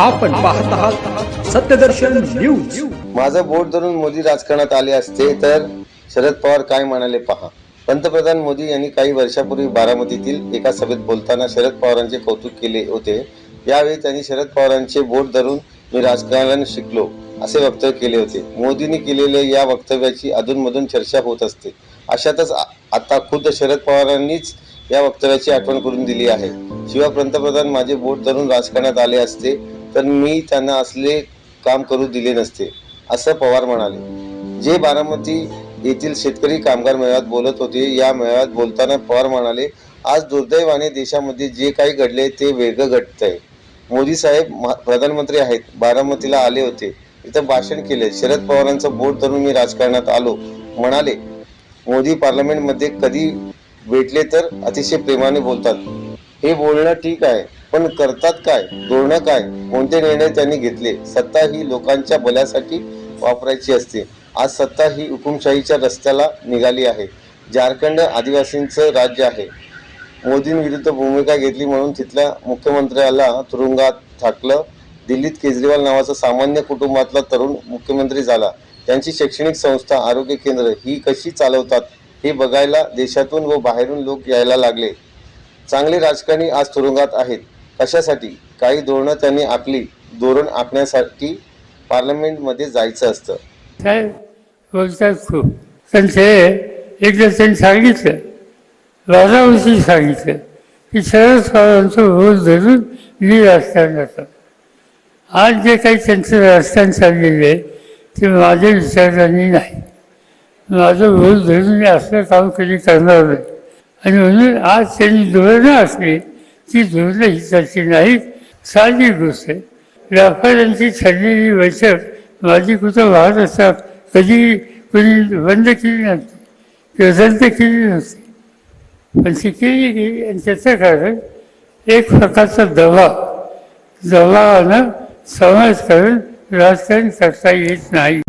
आपण पाहत आहात सत्यदर्शन न्यूज. माझं बोट धरून मोदी राजकारणात आले असते तर शरद पवार काय म्हणाले पहा. पंतप्रधान मोदी यांनी काही वर्षापूर्वी बारामतीतील एका सभेत बोलताना शरद पवारांचे कौतुक केले होते. यावेळी त्यांनी शरद पवारांचे बोट धरून मी राजकारणाने शिकलो असे वक्तव्य केले होते. मोदींनी केलेल्या या वक्तव्याची अधूनमधून चर्चा होत असते. अशातच आता खुद्द शरद पवारांनीच या वक्तव्याची आठवण करून दिली आहे. शिवाय पंतप्रधान माझे बोट धरून राजकारणात आले असते तर मी त्यांना असले काम करू दिले नसते असं पवार म्हणाले. जे बारामती येथील शेतकरी कामगार मेळाव्यात बोलत होते या मेळाव्यात बोलताना पवार म्हणाले आज दुर्दैवाने देशामध्ये जे काही घडले ते वेगळं आहे मोदी साहेब महा- प्रधानमंत्री आहेत बारामतीला आले होते. इथं भाषण केले. शरद पवारांचं बोट धरून मी राजकारणात आलो. म्हणाले मोदी पार्लमेंटमध्ये कधी भेटले तर अतिशय प्रेमाने बोलतात. हे बोलणं ठीक आहे पण करतात काय धोरणं काय? कोणते निर्णय त्यांनी घेतले? सत्ता ही लोकांच्या भल्यासाठी वापरायची असते. आज सत्ता ही हुकुमशाहीच्या रस्त्याला निघाली आहे. झारखंड आदिवासींचं राज्य आहे. मोदींविरुद्ध भूमिका घेतली म्हणून तिथल्या मुख्यमंत्र्याला तुरुंगात ठाकलं दिल्लीत केजरीवाल नावाचा सामान्य कुटुंबातला तरुण मुख्यमंत्री झाला. त्यांची शैक्षणिक संस्था आरोग्य केंद्र ही कशी चालवतात हे बघायला देशातून व बाहेरून लोक यायला लागले. चांगले राजकारणी आज तुरुंगात आहेत. कशासाठी? काही धोरणं त्यांनी आखली धोरण आखण्यासाठी पार्लमेंटमध्ये जायचं असतं. काय? बोलतात खूप पण ते एकदा त्यांनी सांगितलं. राजाविषयी सांगितलं की शरद पवारांचं भूल धरून मी राजकारण आलो. आज जे काही त्यांचं राजकारण चाललेलं आहे ते माझ्या विचारांनी नाही. माझं भूल धरून मी असलं काम कधी करणार नाही. आणि म्हणून आज त्यांनी धोरणं असली ती धोरणं हिताची नाहीत साधी गोष्ट आहे. व्यापाऱ्यांची ठरलेली बैठक माझी कुठं वाहत असतात कधी कोणी बंद केली नव्हती किंवा रद्द केली नव्हती पण ती केली गेली आणि त्याचं कारण एक प्रकारचा दबाव. दबावानं समाजकारण राजकारण करता येत नाही.